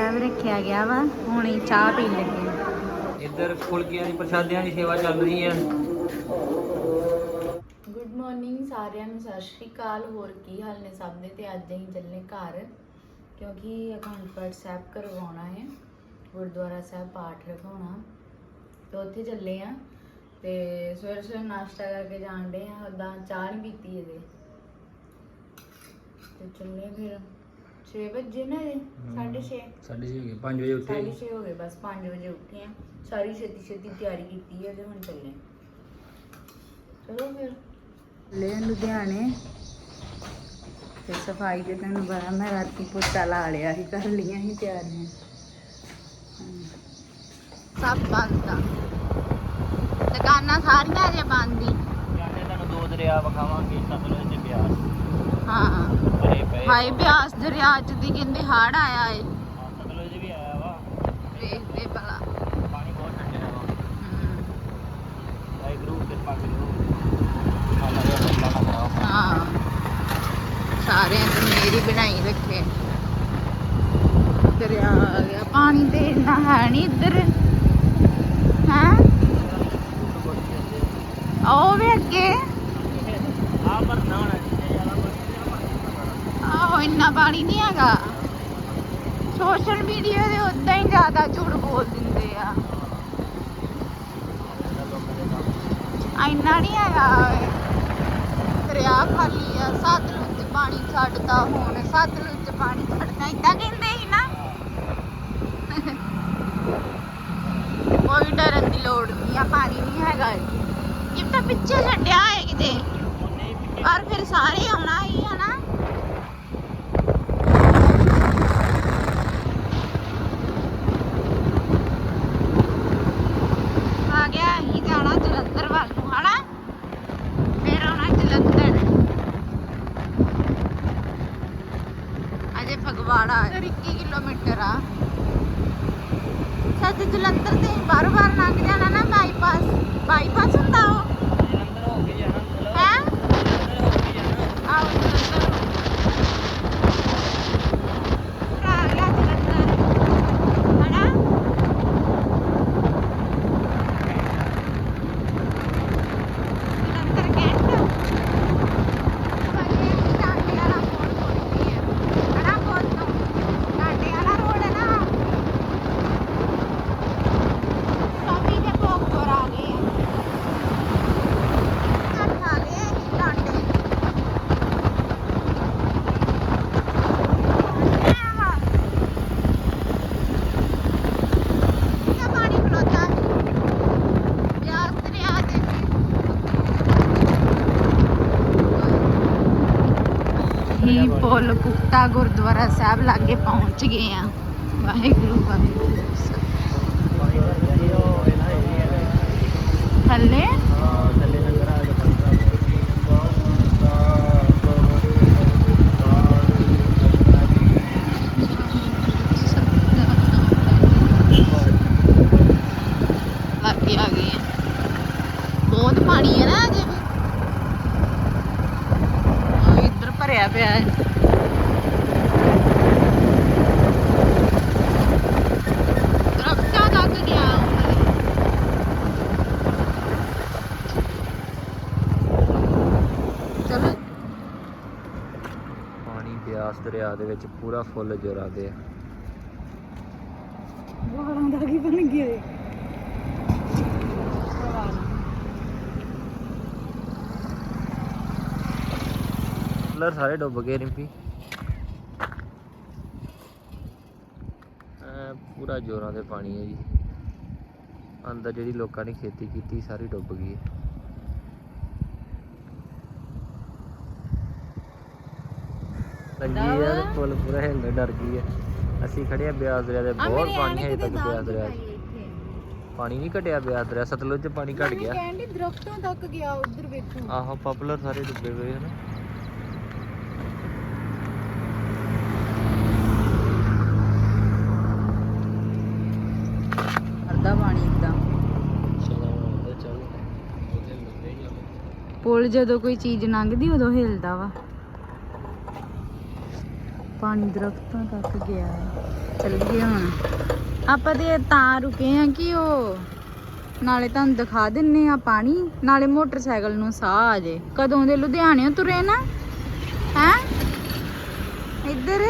ਸਾਹਿਬ ਰੱਖਿਆ ਗਿਆ ਵਾ ਹੁਣ ਚਾਹ ਪੀਣ ਲੱਗੇ। ਇੱਧਰ ਫੁਲਕੀਆਂ ਦੀ ਪ੍ਰਸ਼ਾਦਿਆਂ ਦੀ ਸੇਵਾ ਚੱਲ ਰਹੀ ਹੈ ਗੁੱਡ ਮਾਰਨਿੰਗ ਸਾਰਿਆਂ ਨੂੰ ਸਤਿ ਸ਼੍ਰੀ ਅਕਾਲ। ਹੋਰ ਕੀ ਹਾਲ ਨੇ ਸਭ ਦੇ? ਤੇ ਅੱਜ ਅਸੀਂ ਚੱਲੇ ਘਰ ਕਿਉਂਕਿ ਅਖੰਡ ਪਾਠ ਸਾਹਿਬ ਕਰਵਾਉਣਾ ਹੈ। ਗੁਰਦੁਆਰਾ ਸਾਹਿਬ ਪਾਠ ਰਖਾਉਣਾ। ਤੇ ਉੱਥੇ ਚੱਲੇ ਆ। ਤੇ ਸਵੇਰੇ ਸਵੇਰੇ ਨਾਸ਼ਤਾ ਕਰਕੇ ਜਾਣਦੇ ਆ। ਉਦਾਂ ਚਾਹ ਨਹੀਂ ਪੀਤੀ ਇਹਦੇ ਤੇ ਚੱਲੇ ਫਿਰ। 6 ਵਜੇ ਨਾ ਇਹ 6:30 ਸਾਢੇ ਛੇ। ਹੋ ਗਏ 5 ਵਜੇ ਉੱਠੇ। ਸਾਢੇ ਛੇ ਹੋ ਗਏ ਬਸ 5 ਵਜੇ ਉੱਠੇ ਆ। ਸਾਰੀ ਛੇਤੀ ਛੇਤੀ ਤਿਆਰੀ ਕੀਤੀ ਹੈ ਤੇ ਹੁਣ ਚੱਲੇ ਚਲੋ ਫਿਰ। ਲੈ ਲੁਧਿਆਣੇ। ਤੇ ਸਫ਼ਾਈ ਦੇ ਤੈਨੂੰ ਬੜਾ ਮੈਂ ਰਾਤੀ ਪੋਚਾ ਲਾ ਲਿਆ ਸੀ ਕਰ ਲੀਆਂ ਸੀ ਤਿਆਰੀਆਂ। ਹਾਂ। ਸਭ ਬੰਦ ਆ। ਦੁਕਾਨਾਂ ਸਾਰੀਆਂ ਅਜੇ ਬੰਦ ਹੀ ਜਾਂਦੇ ਤੁਹਾਨੂੰ ਦੋ ਦਰਿਆ ਵਿਖਾਵਾਂਗੇ ਸਤਲੁਜ ਤੇ ਬਿਆਸ ਹਾਂ। ਭਰੇ ਪਏ ਬਿਆਸ ਦਰਿਆ ਚ ਦੀ ਕਹਿੰਦੇ ਹੜ ਆਇਆ ਏ। ਸਤਲੁਜ ਵੀ ਆਇਆ ਵਾ। ਵੇਖਦੇ ਭਲਾ। ਪਾਣੀ ਬਹੁਤ ਠੰਡਾ ਵਾ ਹਮ, ਵਾਹਿਗੁਰੂ ਕਿਰਪਾ ਕਰਿਓ ਮਾਲਾ ਦੇ ਅੱਲਾ ਨਾ ਕਰਾਓ ਹਾਂ। ਸਾਰਿਆਂ ਤੇ ਮੇਰੀ ਬਣਾਈ ਰੱਖੇ। ਦਰਿਆ ਆ ਗਿਆ। ਪਾਣੀ ਤੇ ਇੰਨਾ ਹੈ ਨਹੀਂ ਇੱਧਰ। ਹੈ? ਉਹ ਵੀ ਅੱਗੇ ਆ ਪਰ ਨਾ ਹੋਣਾ ਜਿੱਥੇ ਜ਼ਿਆਦਾ ਬਰਫ਼ ਇੰਨਾ ਪਾਣੀ ਨਹੀਂ ਹੈਗਾ। ਸੋਸ਼ਲ ਮੀਡੀਆ ਦੇ ਉਦਾਂ ਹੀ ਜ਼ਿਆਦਾ ਝੂਠ ਬੋਲ ਦਿੰਦੇ ਆ। ਇੰਨਾ ਨਹੀਂ ਹੈਗਾ ਦਰਿਆ ਖਾਲੀ ਆ, ਸਤਲੁਜ ਚ ਪਾਣੀ ਛੱਡਦਾ ਹੁਣ, ਸਤਲੁਜ ਚ ਪਾਣੀ ਛੱਡਦਾ ਇਦਾਂ ਕਹਿੰਦੇ ਸੀ ਨਾ ਕੋਈ ਡਰਨ ਦੀ ਲੋੜ ਨਹੀਂ ਆ ਪਾਣੀ ਨਹੀਂ ਹੈਗਾ ਇਹ ਤਾਂ ਪਿੱਛੇ ਛੱਡਿਆ ਹੈ ਕਿਤੇ ਪਰ ਫਿਰ ਸਾਰੇ ਆਉਣਾ ਹੀ ਆ ਨਾ ਆ ਗਿਆ ਹੀ ਜਾਣਾ ਜਲੰਧਰ ਵੱਲ ਨੂੰ ਹਨਾ ਫਿਰ ਆਉਣਾ ਜਲੰਧਰ ਅਜੇ ਫਗਵਾੜਾ 21 ਕਿਲੋਮੀਟਰ ਆ ਸੱਚ ਜਲੰਧਰ ਤੇ ਬਾਰ ਬਾਰ ਲੰਘ ਜਾਣਾ ਨਾ ਬਾਈਪਾਸ ਬਾਈਪਾਸ ਹੁੰਦਾ ਉਹ ਜਲੰਧਰ ਹੋ ਕੇ ਜਾਣਾ ਮਤਲਬ ਹੈ ਜਲੰਧਰ ਹੋ ਕੇ ਜਾਣਾ ਆਹ ਜਲੰਧਰ ਪੂਰਾ ਆ ਗਿਆ ਜਲੰਧਰ ਹਨਾ ਜਲੰਧਰ ਕੈਂਟ ਬਾਕੀ ਟਾਂਡੇ ਵਾਲਾ ਮੋੜ ਥੋੜੀ ਹੈ ਹਨਾ ਬਹੁਤ ਤੋਂ ਟਾਂਡੇ ਵਾਲਾ ਰੋਡ ਹੈ ਨਾ ਕਾਫੀ ਦੇ ਭੋਗਪੁਰ ਆ ਗਏ ਆ ਘਰ ਆ ਗਏ ਅਸੀਂ ਟਾਂਡੇ ਕਿਆ ਪਾਣੀ ਖਲੋਤਾ ਬਿਆਸ ਦਰਿਆ ਦੇ ਹੀ ਪੁੱਲ ਕੁੱਤਾ ਗੁਰਦੁਆਰਾ ਸਾਹਿਬ ਲਾਗੇ ਪਹੁੰਚ ਗਏ ਆ ਵਾਹਿਗੁਰੂ ਵਾਹਿਗੁਰੂ ਪਾਣੀ ਭਰ ਗਿਆ ਉਹ ਇਹਨਾਂ ਏਰੀਆ ਥੱਲੇ ਹਾਂ ਥੱਲੇ ਲੰਗਰ ਆ ਲਾਗੇ ਆ ਗਏ ਆ ਬਹੁਤ ਪਾਣੀ ਹੈ ਨਾ ਅਜੇ ਵੀ ਉਹ ਇੱਧਰ ਭਰਿਆ ਪਿਆ ਹੈ ਦਰਖਤਾਂ ਤੱਕ ਗਿਆ ਹੁਣ। ਚਲੋ ਪਾਣੀ ਬਿਆਸ ਦਰਿਆ ਦੇ ਵਿੱਚ ਪੂਰਾ ਫੁੱਲ ਜੋਰਾਂ ਦੇ ਆ। ਵਾਲਾਂ ਦਾ ਕੀ ਬਣ ਗਿਆ ਕਲਰ ਸਾਰੇ ਡੁੱਬ ਗਏ ਰਿੰਪੀ। ਪੂਰਾ ਜੋਰਾਂ ਦੇ ਪਾਣੀ ਹੈ ਜੀ। ਅੰਦਰ ਜਿਹੜੀ ਲੋਕਾਂ ਨੇ ਖੇਤੀ ਕੀਤੀ ਸਾਰੀ ਡੁੱਬ ਗਈ ਹੈ ਲੱਗੀ ਤੇ ਫੁੱਲ ਪੂਰਾ ਹਿੱਲਣ ਡਰ ਗਈ ਹੈ ਅਸੀਂ ਖੜੇ ਆ ਬਿਆਸ ਦਰਿਆ ਦੇ ਬਹੁਤ ਪਾਣੀ ਹੈ ਤੱਕ ਬਿਆਸ ਦਰਿਆ ਪਾਣੀ ਨਹੀਂ ਘਟਿਆ ਬਿਆਸ ਦਰਿਆ ਸਤਲੁਜ 'ਚ ਪਾਣੀ ਘਟ ਗਿਆ। ਕਹਿੰਦੀ ਦਰਖਤਾਂ ਤੱਕ ਗਿਆ ਉਧਰ ਵੇਖੋ। ਆਹੋ ਪਪੂਲਰ ਸਾਰੇ ਡੁੱਬੇ ਹੋਏ ਹਨ ਕਰਦਾ ਪਾਣੀ ਜਾਵੇ ਪੁਲ ਜਦੋਂ ਕੋਈ ਚੀਜ਼ ਲੰਘਦੀ ਉਦੋਂ ਹਿਲਦਾ ਵਾ। ਪਾਣੀ ਦਰਖਤਾਂ ਤੱਕ ਗਿਆ ਹੈ। ਚੱਲੀਏ ਹੁਣ। ਆਪਾਂ ਤੇ ਤਾਂ ਰੁਕੇ ਆ ਕਿ ਉਹ ਨਾਲੇ ਤੁਹਾਨੂੰ ਦਿਖਾ ਦਿੰਨੇ ਆ ਪਾਣੀ। ਨਾਲੇ ਮੋਟਰਸਾਈਕਲ ਨੂੰ ਸਾਹ ਆ ਜੇ। ਕਦੋਂ ਦੇ ਲੁਧਿਆਣਿਓਂ ਤੁਰੇ ਨਾ? ਹੈ? ਇੱਧਰ।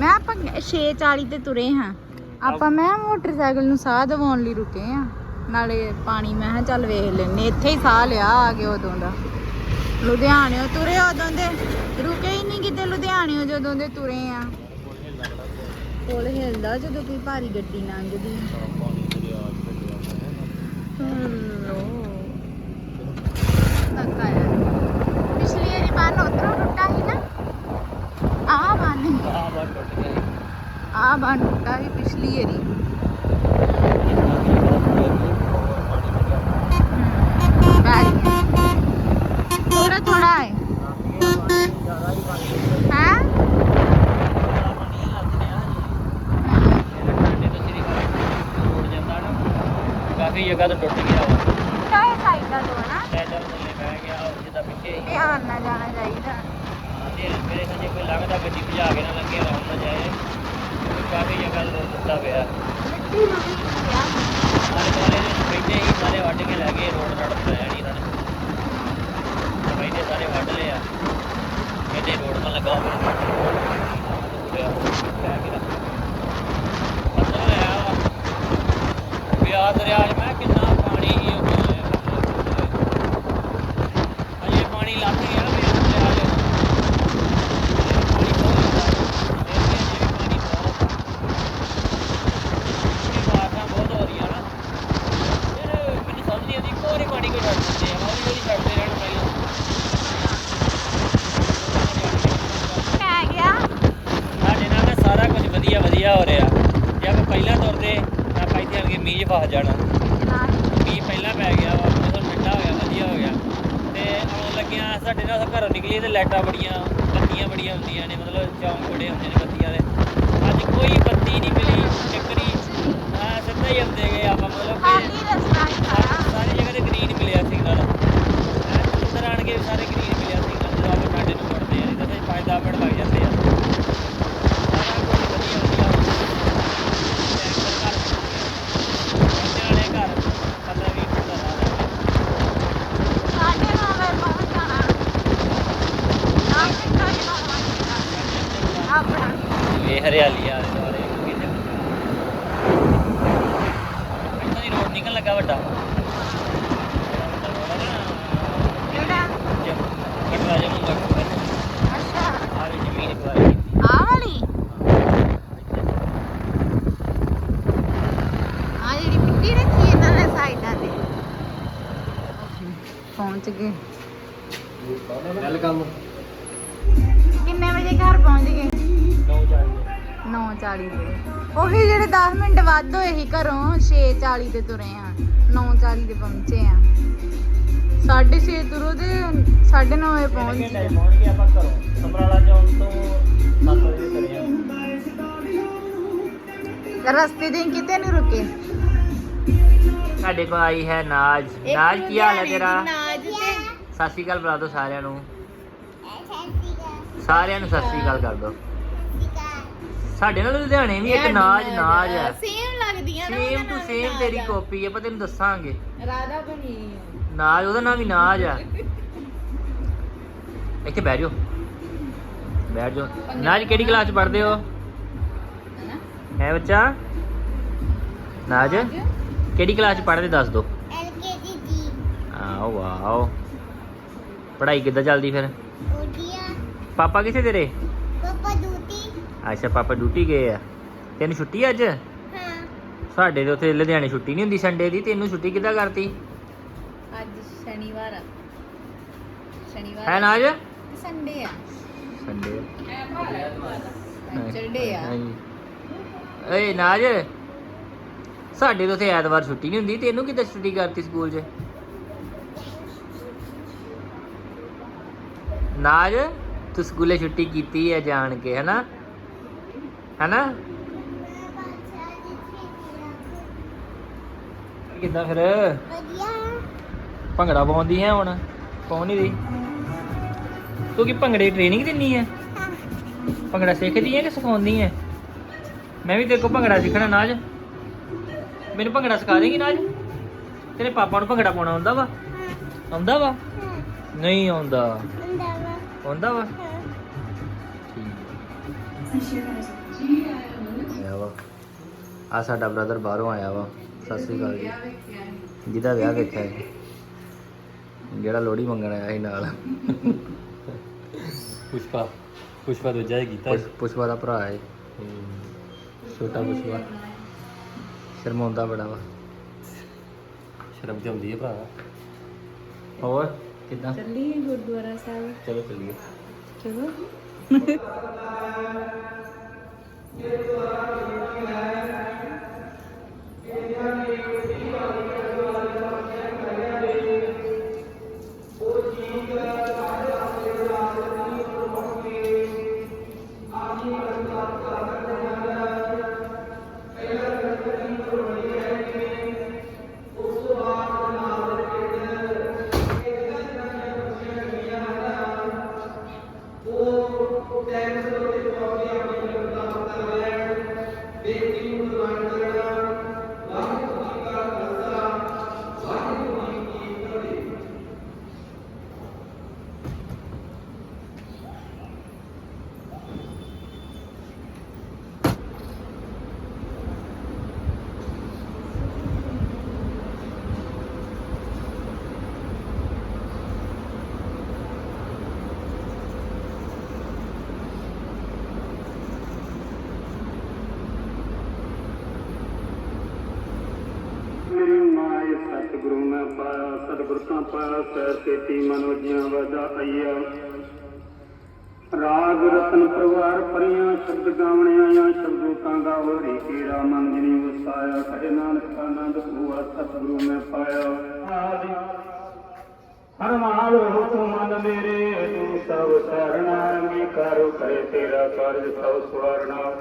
ਮੈਂ ਆਪਾਂ 6:40 ਤੇ ਤੁਰੇ ਹਾਂ। ਆਪਾਂ ਮੈਂ ਮੋਟਰਸਾਈਕਲ ਨੂੰ ਸਾਹ ਦਿਵਾਉਣ ਲਈ ਰੁਕੇ ਆ ਨਾਲੇ ਪਾਣੀ ਮੈਂ ਕਿਹਾ ਚੱਲ ਵੇਖ ਲੈਨੇ ਇੱਥੇ ਹੀ ਸਾਹ ਲਿਆ ਆ ਕੇ ਉਦੋਂ ਦਾ। ਲੁਧਿਆਣਿਓਂ ਤੁਰੇ ਉਦੋਂ ਦੇ। ਰੁਕੇ ਕਿਤੇ ਲੁਧਿਆਣਿਓਂ ਜਦੋਂ ਦੇ ਤੁਰੇ ਆ। ਪੁਲ ਹਿਲਦਾ ਜਦੋਂ ਕੋਈ ਭਾਰੀ ਗੱਡੀ ਲੰਘਦੀ। ਪਿਛਲੀ ਵਾਰੀ ਬੰਨ ਉਧਰੋਂ ਟੁੱਟਾ ਸੀ ਨਾ। ਆ ਬੰਨ। ਆ ਬੰਨ ਟੁੱਟਾ ਸੀ ਪਿਛਲੀ ਵਾਰੀ ਬੈਠ ਥੋੜਾ ਥੋੜਾ ਹੈ ਹਾਂ ਕਾਫੀ ਜਗ੍ਹਾ ਤੋਂ ਟੁੱਟ ਗਿਆ ਵਾ ਕਾਹੇ ਸਾਈਡ ਦਾ ਤੋਂ ਨਾ ਟੈਜਰ ਥੱਲੇ ਬਹਿ ਗਿਆ ਉਹ ਜਿੱਦਾਂ ਪਿੱਛੇ ਹੀ ਧਿਆਨ ਨਾਲ ਜਾਣਾ ਚਾਹੀਦਾ ਤੇ ਮੇਰੇ ਖਿਆਲ ਜੇ ਕੋਈ ਲੰਘਦਾ ਗੱਡੀ ਭਜਾ ਕੇ ਨਾ ਲੱਗੇ ਰਹਿਣ ਨਾ ਜਾਏ ਕਾਫੀ ਜਗ੍ਹਾ ਤੋਂ ਟੁੱਟਾ ਪਿਆ ਮਿੱਟੀ ਨੂੰ ਵੀ ਕਿਹਾ ਸਾਰੇ ਦੁਆਲੇ ਦੇ ਬੈਠੇ ਹੀ ਸਾਰੇ ਵੱਢ ਕੇ ਲੈ ਗਏ ਰੋਡ ਰੜ ਬਣਾਇਆ ਨਹੀਂ ਇਹਨਾਂ ਨੇ ਬੈਠੇ ਸਾਰੇ ਵੱਢ ਲਿਆ ਕਹਿੰਦੇ ਰੋਡ ਮਾ ਲੱਗਾ ਹੋਵੇ ਵਿਆਹ ਦਰਿਆ 'ਚ ਮੈਂ ਕਿੰਨਾ ਪਾਣੀ ਹੀ ਹੋ ਗਿਆ ਅਜੇ ਪਾਣੀ ਲੱਗ ਗਿਆ ਵਿਆਹ ਦਰਿਆ 'ਚ ਪਾਣੀ ਬਹੁਤ ਜ਼ਿਆਦਾ। ਇਹ ਵੀ ਅਜੇ ਵੀ ਪਾਣੀ ਬਹੁਤ ਇਹ ਬਾਰਿਸ਼ਾਂ ਬਹੁਤ ਹੋ ਰਹੀਆਂ ਨਾ ਯਾਰ ਮੈਨੂੰ ਸਮਝ ਨਹੀਂ ਆਉਂਦੀ ਕੋਰੇ ਪਾਣੀ ਕੋਈ ਛੱਡ ਦਿੰਦੇ ਆ ਹੌਲੀ ਹੌਲੀ ਛੱਡਦੇ ਰਹਿਣ ਪਹਿਲਾਂ ਪੈ ਗਿਆ ਸਾਡੇ ਨਾਲ ਨਾ ਸਾਰਾ ਕੁਝ ਵਧੀਆ ਵਧੀਆ ਹੋ ਰਿਹਾ ਜੇ ਆਪਾਂ ਪਹਿਲਾਂ ਤੁਰਦੇ ਤਾਂ ਆਪਾਂ ਇੱਥੇ ਆਣ ਕੇ ਮੀਂਹ 'ਚ ਫਸ ਜਾਣਾ। ਮੀਂਹ ਪਹਿਲਾਂ ਪੈ ਗਿਆ ਵਾ ਮੌਸਮ ਠੰਡਾ ਹੋ ਗਿਆ ਵਧੀਆ ਹੋ ਗਿਆ। ਤੇ ਆਉਣ ਲੱਗਿਆ ਸਾਡੇ ਨਾਲ ਘਰੋਂ ਨਿਕਲੀਏ ਤੇ ਲਾਈਟਾਂ ਬੜੀਆਂ ਬੱਤੀਆਂ ਬੜੀਆਂ ਹੁੰਦੀਆਂ ਨੇ ਮਤਲਬ ਚੌਂਕ ਬੜੇ ਹੁੰਦੇ ਨੇ ਬੱਤੀਆਂ ਦੇ। ਅੱਜ ਕੋਈ ਬੱਤੀ ਨਹੀਂ ਮਿਲੀ ਚੱਕਰੀ ਆ ਸਿੱਧਾ ਹੀ ਆਉਂਦੇ ਗਏ ਆਪਾਂ ਮਤਲਬ ਕਿ ਹੀ ਸਾਰਾ ਜਗ੍ਹਾ ਤੇ ਗ੍ਰੀਨ ਮਿਲਿਆ ਸਿਗਨਲ ਅੰਦਰ ਆਣ ਕੇ ਸਾਰੇ ਗ੍ਰੀਨ ਮਿਲਿਆ ਸਿਗਨਲ ਜਦੋਂ ਆਪਾਂ ਠੰਡੇ ਨੂੰ ਵੜਦੇ ਆ ਤਾਂ ਫਿਰ ਪੰਜ ਦਸ ਮਿੰਟ ਲੱਗ ਜਾਂਦੇ ਆ ਸਾਰਾ ਕੁਝ ਵਧੀਆ ਵਧੀਆ ਟੈਂਕਰ ਘਰ ਬੱਚਿਆਂ ਵਾਲੇ ਘਰ 15 20 ਮਿੰਟ ਦਾ ਰਾਹ ਹੈ ਸਾਡੇ ਨਾਲ ਵੇ ਪਹੁੰਚ ਜਾਣਾ ਆਪਣੇ ਘਰ ਨਾਲ ਪਹੁੰਚ ਆਪਣਾ ਇਹ ਹਰਿਆਲੀ ਆ ਦੇ ਦੁਆਲੇ ਕਿਤੇ ਇੱਥੋਂ ਦੀ ਰੋਡ ਨਿਕਲ ਲੱਗਾ ਵੱਡਾ ਕਿਹੜਾ ਕਟਵਾ ਜਮੂ ਕਟਵਾ ਅੱਛਾ ਆ ਵੀ ਜ਼ਮੀਨ ਕਵਾਈ ਆ ਵਾਲੀ ਆ ਜਿਹੜੀ ਮਿੱਟੀ ਰੱਖੀ ਇਹਨਾਂ ਨੇ ਸਾਈਡਾਂ ਤੇ ਪਹੁੰਚ ਗਏ। ਵੈਲਕਮ ਕਿੰਨੇ ਵਜੇ ਘਰ ਪਹੁੰਚ ਗਏ? 940 9:40 ਤੇ ਉਹੀ ਜਿਹੜੇ 10 ਮਿੰਟ ਵੱਧ ਹੋਏ ਸੀ ਘਰੋਂ 6:40 ਤੇ ਤੁਰੇ ਆ। 9:40 ਤੇ ਪਹੁੰਚੇ ਆ। 6:30 ਤੁਰੋ ਤੇ 9:30 ਵਜੇ ਪਹੁੰਚ ਗਏ। ਚ ਪਹੁੰਚ ਗਏ ਆਪਾਂ ਘਰੋਂ? ਸਮਰਾਲਾ ਚੌਂਕ ਤੋਂ 7 ਵਜੇ ਤੁਰੇ ਆ। ਰਸਤੇ ਦੇ ਕਿਤੇ ਨਹੀਂ ਰੁਕੇ? ਸਾਡੇ ਕੋਲ ਆਈ ਹੈ ਨਾਜ। ਨਾਜ ਕੀ ਹਾਲ ਹੈ ਤੇਰਾ? ਸਤਿ ਸ਼੍ਰੀ ਅਕਾਲ ਬੁਲਾ ਦਿਓ ਸਾਰਿਆਂ ਨੂੰ। ਸਾਰਿਆਂ ਨੂੰ ਸਤਿ ਸ਼੍ਰੀ ਅਕਾਲ ਕਰ ਦਿਓ। ਸਾਡੇ ਨਾਲ ਲੁਧਿਆਣੇ ਵੀ ਇੱਕ ਨਾਜ ਨਾਜ ਹੈ। ਸੇਮ ਲੱਗਦੀਆਂ ਨਾ ਸੇਮ ਟੂ ਸੇਮ ਤੇਰੀ ਕਾਪੀ ਹੈ ਪਰ ਤੈਨੂੰ ਦੱਸਾਂਗੇ। ਰਾਧਾ ਬਣੀ ਨਾਜ ਉਹਦਾ ਨਾਮ ਵੀ ਨਾਜ ਆ। ਇੱਥੇ ਬਹਿ ਜਾਓ। ਬੈਠ ਜਾਓ। ਨਾਜ ਕਿਹੜੀ ਕਲਾਸ ਚ ਪੜ੍ਹਦੇ ਹੋ? ਹੈ ਬੱਚਾ? ਨਾਜ? ਕਿਹੜੀ ਕਲਾਸ ਚ ਪੜ੍ਹਦੇ ਦੱਸ ਦਿਓ। ਐਲਕੇਜੀ ਜੀ ਆਓ ਵਾਓ। ਪੜ੍ਹਾਈ ਕਿੱਦਾਂ ਚੱਲਦੀ ਫਿਰ? ਵਧੀਆ। ਪਾਪਾ ਕਿੱਥੇ ਤੇਰੇ? ਪਾਪਾ ਡੂਟੀ ਅੱਛਾ ਪਾਪਾ ਡਿਊਟੀ ਗਏ ਆ। ਤੈਨੂੰ ਛੁੱਟੀ ਅੱਜ? ਹਾਂ। ਸਾਡੇ ਤੇ ਉੱਥੇ ਲੁਧਿਆਣੇ ਛੁੱਟੀ ਨਹੀਂ ਹੁੰਦੀ ਸੰਡੇ ਦੀ। ਤੈਨੂੰ ਛੁੱਟੀ ਕਿੱਦਾਂ ਕਰਤੀ? ਅੱਜ ਸ਼ਨੀਵਾਰ ਆ। ਸ਼ਨੀਵਾਰ ਹੈ ਨਾਜ ਸੰਡੇ ਆ। ਸੰਡੇ ਸੈਟਰਡੇ ਆ। ਹਾਂਜੀ। ਏ ਨਾਜ ਸਾਡੇ ਤੋਂ ਉੱਥੇ ਐਤਵਾਰ ਛੁੱਟੀ ਨਹੀਂ ਹੁੰਦੀ। ਤੈਨੂੰ ਕਿੱਦਾਂ ਛੁੱਟੀ ਕਰਤੀ ਸਕੂਲ 'ਚ? ਨਾਜ ਤੂੰ ਸਕੂਲੇ ਛੁੱਟੀ ਕੀਤੀ ਹੈ ਜਾਣ ਕੇ ਹੈਨਾ? ਹੈਨਾ? ਕਿੱਦਾਂ ਫਿਰ? ਵਧੀਆ। ਭੰਗੜਾ ਪਾਉਂਦੀ ਹੈ ਹੁਣ? ਪਾਉਣ ਨਹੀਂ ਰਹੀ ਤੂੰ ਕੀ ਭੰਗੜੇ ਟ੍ਰੇਨਿੰਗ ਦਿੰਨੀ ਹੈ ਭੰਗੜਾ ਸਿੱਖਦੀ ਹੈ ਕਿ ਸਿਖਾਉਂਦੀ ਹੈ ਮੈਂ ਵੀ ਤੇਰੇ ਕੋਲ ਭੰਗੜਾ ਸਿੱਖਣਾ ਨਾਜ। ਮੈਨੂੰ ਭੰਗੜਾ ਸਿਖਾ ਦੇਗੀ ਨਾਜ? ਤੇਰੇ ਪਾਪਾ ਨੂੰ ਭੰਗੜਾ ਪਾਉਣਾ ਆਉਂਦਾ ਵਾ? ਆਉਂਦਾ ਵਾ? ਨਹੀਂ ਆਉਂਦਾ। ਆਉਂਦਾ ਵਾ? ਆਇਆ ਵਾ। ਆ ਸਾਡਾ ਬ੍ਰਦਰ ਬਾਹਰੋਂ ਆਇਆ ਵਾ। ਸਤਿ ਸ੍ਰੀ ਅਕਾਲ ਜੀ। ਜਿਹਦਾ ਵਿਆਹ ਵੇਖਿਆ ਹੈ ਜਿਹੜਾ ਲੋੜੀ ਮੰਗਣ ਆਇਆ ਸੀ ਨਾਲ। ਪੁਸ਼ਪਾ ਪੁਸ਼ਪਾ ਦੂਜਾ ਹੀ ਕੀਤਾ ਪੁਸ਼ਪਾ ਦਾ ਭਰਾ ਹੈ। ਛੋਟਾ ਪੁਸ਼ਪਾ। ਸ਼ਰਮਾਉਂਦਾ ਬੜਾ ਵਾ। ਸ਼ਰਮ ਚਾਉਂਦੀ ਹੈ ਭਰਾ। ਹੋਰ? ਕਿਦਾਂ ਚੱਲੀਏ ਗੁਰਦੁਆਰਾ ਸਾਹਿਬ ਚਲੋ ਚੱਲੀਏ ਚਲੋ ਮੇਰੀ ਮਾਏ ਸਤਿਗੁਰੂ ਮੈਂ ਪਾਇਆ ਸਤਿਗੁਰ ਤਾਂ ਸੇਤੀ ਮਨੋਜੀਆਂ ਵਾਜਾ ਰਾਗ ਰਤਨ ਪਰਵਾਰ ਪਰੀਆਂ ਸ਼ਬਦ ਗਾਵਣੇ ਆਇਆ ਸ਼ਬਦੋ ਤਾਂ ਗਾਵੋ ਰੀ ਕੀਰਾ ਮਨ ਜਿਨੀ ਵਸਾਇਆ। ਕਹੇ ਨਾਨਕ, ਆਨੰਦ ਹੁਆ ਸਤਿਗੁਰੂ ਮੈਂ ਪਾਇਆ। ਆਦਿ ਹਰ ਮਾਲ ਹੁਕਮ ਮਨ ਮੇਰੇ, ਤੂੰ ਸਭ ਸਰਣਾ, ਅੰਗੀਕਾਰੋ ਕਰੇ ਤੇਰਾ ਕਾਰਜ ਸਭ ਸਵਾਰਣਾ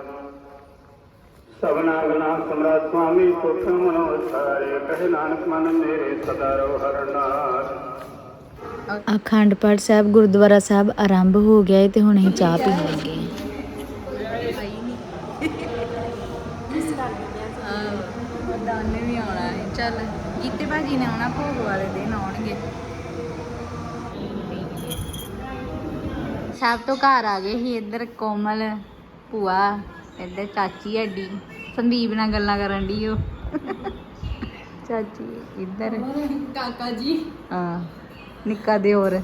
ਸਭਨਾ ਗਨਾ ਸਮਰਾ ਸੁਆਮੀ ਸੁਖ ਮਨੋ ਸਾਰੇ। ਕਹੇ ਨਾਨਕ ਮਨ ਮੇਰੇ ਸਦਾ ਰੋ ਹਰਨਾਥ। ਅਖੰਡ ਪਾਠ ਸਾਹਿਬ ਗੁਰਦੁਆਰਾ ਸਾਹਿਬ ਆਰੰਭ ਹੋ ਗਿਆ ਹੈ ਤੇ ਹੁਣ ਅਸੀਂ ਚਾਹ ਪੀਣ ਲੱਗੇ ਹਾਂ ਦਾਨੇ ਵੀ ਆਉਣਾ ਹੈ ਚੱਲ ਕੀਤੇ ਭਾਜੀ ਨੇ ਆਉਣਾ ਭੋਗ ਵਾਲੇ ਦਿਨ ਆਉਣਗੇ। ਸਭ ਤੋਂ ਘਰ ਆ ਗਏ ਸੀ ਇੱਧਰ ਕੋਮਲ ਭੂਆ। ਇੱਧਰ ਚਾਚੀ ਹੱਡੀ ਸੰਦੀਪ ਨਾਲ ਗੱਲਾਂ ਕਰਨ ਦੀ ਉਹ। ਚਾਚੀ ਇੱਧਰ। ਕਾਕਾ ਜੀ। ਹਾਂ ਨਿੱਕਾ ਦੇ ਹੋਰ।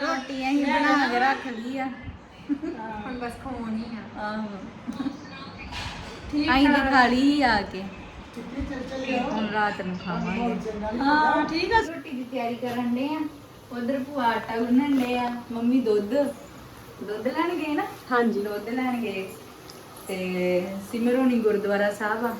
ਰੋਟੀਆਂ ਹੀ ਬਣਾ ਕੇ ਰੱਖ ਲਈ ਆ। ਹੁਣ ਬਸ ਖਾਣੀ ਆ। ਆਹੋ। ਠੀਕ ਆਈ ਨੇ ਖਾ ਲਈ ਆ ਕੇ। ਹੁਣ ਰਾਤ ਨੂੰ ਖਾਵਾਂਗੇ। ਹਾਂ ਠੀਕ ਆ। ਰੋਟੀ ਦੀ ਤਿਆਰੀ ਕਰਨ ਦੇ ਆ। ਉਧਰ ਭੂਆ ਆਟਾ ਗੁੰਨਣ ਦੇ ਆ। ਮੰਮੀ ਦੁੱਧ। ਦੁੱਧ ਲੈਣ ਗਏ ਨਾ? ਹਾਂਜੀ। ਦੁੱਧ ਲੈਣ ਗਏ। ਤੇ ਸਿਮਰੋਣੀ ਗੁਰਦੁਆਰਾ ਸਾਹਿਬ ਆ।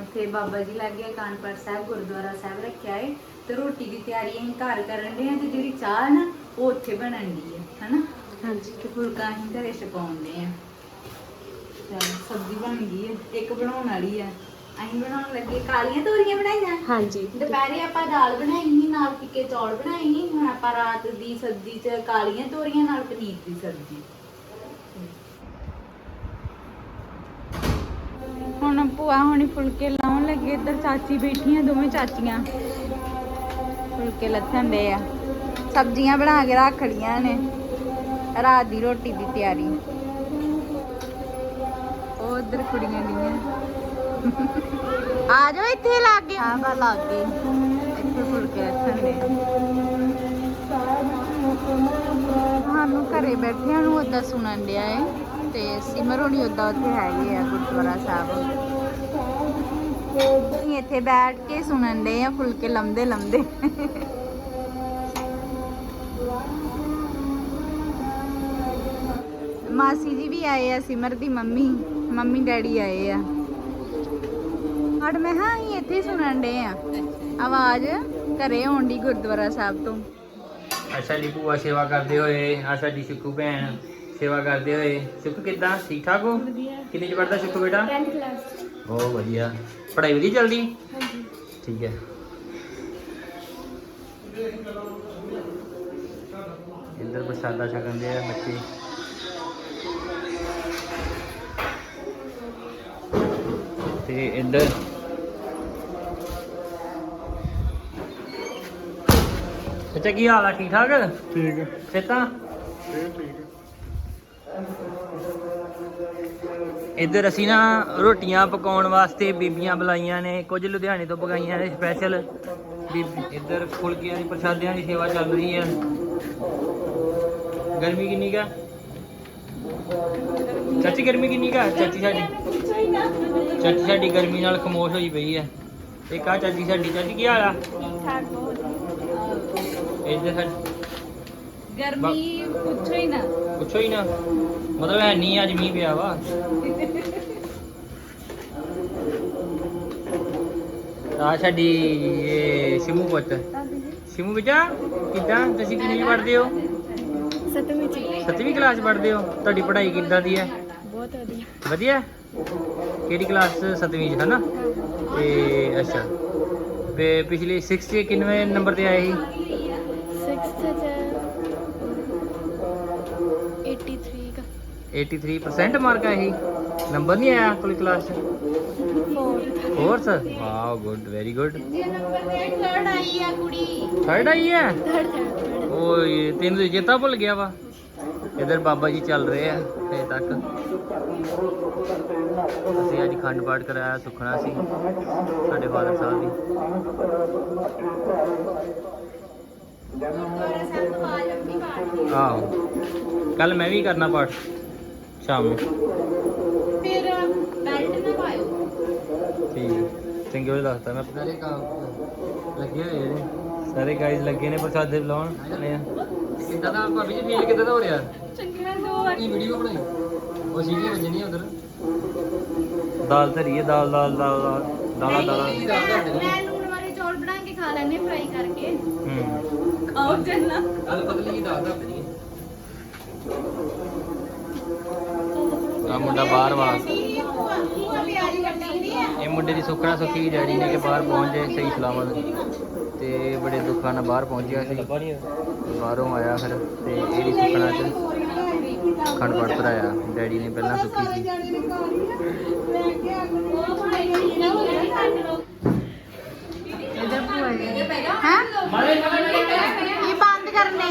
ਉੱਥੇ ਬਾਬਾ ਜੀ ਲੱਗੇ ਕਾਨਪੁਰ ਸਾਹਿਬ ਗੁਰਦੁਆਰਾ ਸਾਹਿਬ ਰੱਖਿਆ ਏ ਤੇ ਰੋਟੀ ਦੀ ਤਿਆਰੀ ਅਸੀਂ ਘਰ ਕਰਨ ਦੇ ਆ ਤੇ ਜਿਹੜੀ ਚਾਹ ਨਾ ਉਹ ਉੱਥੇ ਬਣਨ ਦੀ ਹੈ ਹਨਾ? ਹਾਂਜੀ। ਤੇ ਫੁਲਕਾ ਅਸੀਂ ਘਰੇ ਛਕਾਉਂਦੇ ਆ। ਚੱਲ ਸਬਜ਼ੀ ਬਣ ਗਈ ਹੈ ਇੱਕ ਬਣਾਉਣ ਵਾਲੀ ਆ। ਅਸੀਂ ਬਣਾਉਣ ਲੱਗੇ ਕਾਲੀਆਂ ਤੋਰੀਆਂ ਬਣਾਈਆਂ? ਹਾਂਜੀ। ਦੁਪਹਿਰੇ ਆਪਾਂ ਦਾਲ ਬਣਾਈ ਸੀ ਨਾਲ ਫਿੱਕੇ ਚੌਲ ਬਣਾਏ ਸੀ ਹੁਣ ਆਪਾਂ ਰਾਤ ਦੀ ਸਬਜ਼ੀ ਚ ਕਾਲੀਆਂ ਤੋਰੀਆਂ ਨਾਲ ਪਨੀਰ ਦੀ ਸਬਜ਼ੀ। ਹੁਣ ਭੂਆ ਹੁਣੀ ਫੁਲਕੇ ਲਾਉਣ ਲੱਗੇ, ਇੱਧਰ ਚਾਚੀ ਬੈਠੀਆਂ, ਦੋਵੇਂ ਚਾਚੀਆਂ। ਫੁਲਕੇ ਲੱਥਣ ਦੇ ਆ। ਸਬਜ਼ੀਆਂ ਬਣਾ ਕੇ ਰੱਖ ਲਈਆਂ ਨੇ। ਰਾਤ ਦੀ ਰੋਟੀ ਦੀ ਤਿਆਰੀ। ਉਹ ਉਧਰ ਕੁੜੀਆਂ ਗਈਆਂ। ਆ ਜਾਓ ਇੱਥੇ ਲਾਗੇ। ਹਾਂ ਬਾ ਲੱਗ। ਇੱਥੇ ਫੁਲਕੇ ਲੱਥਣ ਦੇ ਸਾਨੂੰ ਘਰੇ ਬੈਠਿਆਂ ਨੂੰ ਉਦਾਂ ਸੁਣਨ ਡਿਆ ਏ। ਤੇ ਸਿਮਰ ਹੋਣੀ ਉਦਾਂ ਉੱਥੇ ਹੈਗੇ ਆ ਗੁਰਦੁਆਰਾ ਸਾਹਿਬ। ਅਸੀਂ ਇੱਥੇ ਬੈਠ ਕੇ ਸੁਣਨ ਦੇ ਆ ਫੁਲਕੇ ਲੰਮਦੇ ਲੰਮਦੇ ਮਾਸੀ ਜੀ ਵੀ ਆਏ ਆ, ਸਿਮਰ ਦੀ ਮੰਮੀ ਮੰਮੀ ਡੈਡੀ ਆਏ ਆ। ਹੜ ਮੈਂ ਹਾਂ ਅਸੀਂ ਇੱਥੇ ਸੁਣਨ ਦੇ ਆ। ਆਵਾਜ਼ ਘਰੇ ਆਉਣ ਦੀ ਗੁਰਦੁਆਰਾ ਸਾਹਿਬ ਤੋਂ। ਆ ਸਾਡੀ ਭੂਆ ਸੇਵਾ ਕਰਦੇ ਹੋਏ ਆ ਸਾਡੀ ਸਿੱਖੂ ਭੈਣ। ਸੇਵਾ ਕਰਦੇ ਹੋਏ। ਸ਼ਿੱਕੂ ਕਿੱਦਾਂ? ਠੀਕ ਠਾਕ ਹੋ? ਕਿੰਨੇ ਚ ਪੜਦਾ ਸ਼ਿੱਕੂ ਬੇਟਾ? 10th ਕਲਾਸ ਬਹੁਤ ਵਧੀਆ। ਪੜ੍ਹਾਈ ਵਧੀਆ ਚੱਲਦੀ? ਹਾਂਜੀ। ਠੀਕ ਹੈ। ਇੱਧਰ ਪ੍ਰਸ਼ਾਦਾ ਛਕਣ ਦੇ ਆ ਬੱਚੇ। ਤੇ ਇੱਧਰ ਅੱਛਾ ਕੀ ਹਾਲ ਆ? ਠੀਕ ਠਾਕ? ਠੀਕ ਸਿਹਤਾਂ? ਇਹ ਠੀਕ ਇੱਧਰ ਅਸੀਂ ਨਾ ਰੋਟੀਆਂ ਪਕਾਉਣ ਵਾਸਤੇ ਬੀਬੀਆਂ ਬੁਲਾਈਆਂ ਨੇ ਕੁਝ ਲੁਧਿਆਣੇ ਤੋਂ ਪਕਾਈਆਂ ਨੇ ਸਪੈਸ਼ਲ ਇੱਧਰ ਫੁਲਕਿਆਂ ਦੀ ਪ੍ਰਸ਼ਾਦਿਆਂ ਦੀ ਸੇਵਾ ਚੱਲ ਰਹੀ ਹੈ ਗਰਮੀ ਕਿੰਨੀ ਕਾ ਚਾਚੀ ਗਰਮੀ ਕਿੰਨੀ ਕਾ ਚਾਚੀ ਸਾਡੀ। ਚਾਚੀ ਸਾਡੀ ਗਰਮੀ ਨਾਲ ਖਮੋਸ਼ ਹੋਈ ਪਈ ਹੈ ਇੱਕ ਆ ਚਾਚੀ ਸਾਡੀ। ਚਾਚੀ ਕੀ ਹਾਲ ਆ? ਇੱਧਰ ਸਾਡੀ ਗਰਮੀ ਪੁੱਛੋ ਹੀ ਨਾ। ਪੁੱਛੋ ਹੀ ਨਾ। ਮਤਲਬ ਹੈ ਨਹੀਂ ਅੱਜ ਮੀਂਹ ਪਿਆ ਵਾ। ਆ ਸਾਡੀ ਇਹ ਸ਼ਿਮੂ ਪੁੱਤ। ਸ਼ਿਮੂ ਬੇਟਾ ਕਿੱਦਾਂ? ਤੁਸੀਂ ਕਿੰਨੀ ਪੜ੍ਹਦੇ ਹੋ? ਸਤਵੀਂ ਚ। ਸੱਤਵੀਂ ਕਲਾਸ ਪੜ੍ਹਦੇ ਹੋ? ਤੁਹਾਡੀ ਪੜ੍ਹਾਈ ਕਿੱਦਾਂ ਦੀ ਹੈ? ਬਹੁਤ ਵਧੀਆ। ਵਧੀਆ? ਕਿਹੜੀ ਕਲਾਸ ਸੱਤਵੀਂ ਚ ਹੈ ਨਾ ਤੇ ਅੱਛਾ। ਤੇ ਪਿਛਲੀ 6 ਚ ਕਿੰਨਵੇਂ ਨੰਬਰ ਤੇ ਆਏ ਸੀ? 6th ਚ 83% ਮਾਰਕ ਆਏ ਸੀ ਨੰਬਰ ਨਹੀਂ ਆਇਆ ਕੋਈ ਕਲਾਸ ਚ। 4 fourth wow good very good third ਆਈ ਆ? ਕੁੜੀ ਥਰਡ ਆਈ ਹੈ ਓਏ, ਤੈਨੂੰ ਤਾਂ ਚੇਤਾ ਭੁੱਲ ਗਿਆ ਵਾ। ਇਧਰ ਬਾਬਾ ਜੀ ਚੱਲ ਰਹੇ ਆ, ਹਜੇ ਤੱਕ। ਅਸੀਂ ਅੱਜ ਖੰਡ ਪਾਠ ਕਰਾਇਆ, ਸੁਖਣਾ ਸੀ, ਸਾਡੇ ਫਾਦਰ ਸਾਹਿਬ ਦੀ। ਆਹੋ ਕੱਲ ਮੈਂ ਵੀ ਕਰਨਾ ਪਾਠ। ਸ਼ਾਮ ਫਿਰ ਬੈਲਟ ਨਾ ਪਾਇਓ। ਠੀਕ। ਹੈ। ਚੰਗੇ ਵੇਲੇ ਦੱਸਦਾ ਮੈਂ। ਸਾਰੇ ਲੱਗੇ ਹੋਏ ਨੇ। ਸਾਰੇ ਗਾਈਜ਼ ਲੱਗੇ ਨੇ ਪ੍ਰਸਾਦੇ ਬੁਲਾਉਣ। ਨੇ ਕਿੱਦਾਂ ਦਾ ਭਾਬੀ ਜੀ ਫੀਲ ਕਿੱਦਾਂ ਦਾ ਹੋ ਰਿਹਾ? ਚੰਗਾ ਦੋ ਕੀ ਵੀਡੀਓ ਬਣਾਈ? ਉਹ ਸੀਡੀ ਵੱਜਣੀ ਉਧਰ। ਦਾਲ ਧਰੀ ਹੈ ਦਾਲ ਦਾਲ ਦਾਲ ਦਾਲ ਦਾਲਾਂ। ਦਾਲਾਂ ਮੈਂ ਲੂਣ ਵਾਲੇ ਚੌਲ ਬਣਾ ਕੇ ਖਾ ਲੈਣੇ ਫਰਾਈ ਕਰਕੇ। ਹੂੰ। ਖਾਓ ਜੰਨਾ। ਕੱਲ ਪਤਲੀ ਦੀ ਦਾਲ ਧਰੀ ਆ। ਮੁੰਡਾ ਬਾਹਰ ਵਾ। ਇਹ ਮੁੰਡੇ ਦੀ ਸੁੱਖਣਾ ਸੁੱਖੀ ਡੈਡੀ ਨੇ ਕਿ ਬਾਹਰ ਪਹੁੰਚ ਜਾਏ ਸਹੀ ਸਲਾਮਤ। ਤੇ ਬੜੇ ਦੁੱਖਾਂ ਨਾਲ ਬਾਹਰ ਪਹੁੰਚਿਆ ਸੀ। ਬਾਹਰੋਂ ਆਇਆ ਫਿਰ ਤੇ ਇਹਦੀ ਸੁੱਖਣਾ ਚ ਖੰਡ ਪਾਠ ਭਰਾਇਆ। ਡੈਡੀ ਨੇ ਪਹਿਲਾਂ ਸੁੱਖੀ ਸੀ। ਇਧਰ ਭੂਆ ਜੀ? ਹਾਂ? ਇਹ ਬੰਦ ਕਰਨੇ?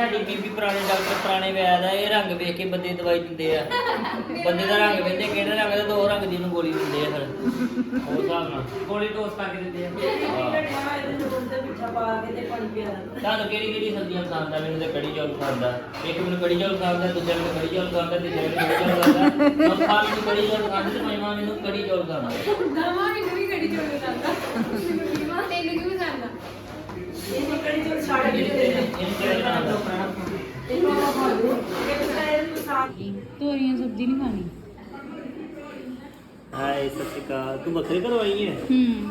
ਸਾਡੀ ਬੀਬੀ ਪੁਰਾਣੇ ਡਾਕਟਰ ਪੁਰਾਣੇ ਵੈਦ ਆ ਇਹ ਰੰਗ ਵੇਖ ਕੇ ਬੰਦੇ ਦੀ ਦਵਾਈ ਦਿੰਦੇ ਆ। ਬੰਦੇ ਦਾ ਰੰਗ ਵੇਖਦੇ ਕਿਹੜੇ ਰੰਗ ਦਾ ਦੋ ਰੰਗ ਦੀ ਉਹਨੂੰ ਗੋਲੀ ਦਿੰਦੇ ਆ ਫਿਰ। ਉਹ ਹਿਸਾਬ ਨਾਲ। ਗੋਲੀ ਡੋਸ ਕਰਕੇ ਦਿੰਦੇ ਆ। ਤੁਹਾਨੂੰ ਕਿਹੜੀ ਕਿਹੜੀ ਸਬਜ਼ੀਆਂ ਪਸੰਦ ਆ? ਮੈਨੂੰ ਤਾਂ ਕੜੀ ਚੌਲ ਪਸੰਦ ਆ। ਇੱਕ ਮੈਨੂੰ ਕੜੀ ਚੌਲ ਪਸੰਦ ਆ ਦੂਜਾ ਮੈਨੂੰ ਕੜੀ ਚੌਲ ਪਸੰਦ ਆ ਤੀਜਾ ਮੈਨੂੰ ਕੜੀ ਚੌਲ ਪਸੰਦ ਆ। ਚੌਥਾ ਮੈਨੂੰ ਕੜੀ ਚੌਲ ਪਸੰਦ ਤੇ ਪੰਜਵਾਂ ਮੈਨੂੰ ਕੜੀ ਚੌਲ ਪਸੰਦ ਆ? ਇਹਨੂੰ ਕਿਹੜਾ ਪਸੰਦ ਆ? ਤੋਰੀਆਂ ਸਬਜ਼ੀ ਨਹੀਂ ਖਾਣੀ ਹਾਏ ਸਤਿ ਸ਼੍ਰੀ ਅਕਾਲ ਤੂੰ ਬੱਕਰੇ ਘਰੋਂ ਆਈ ਹੈ ਹੂੰ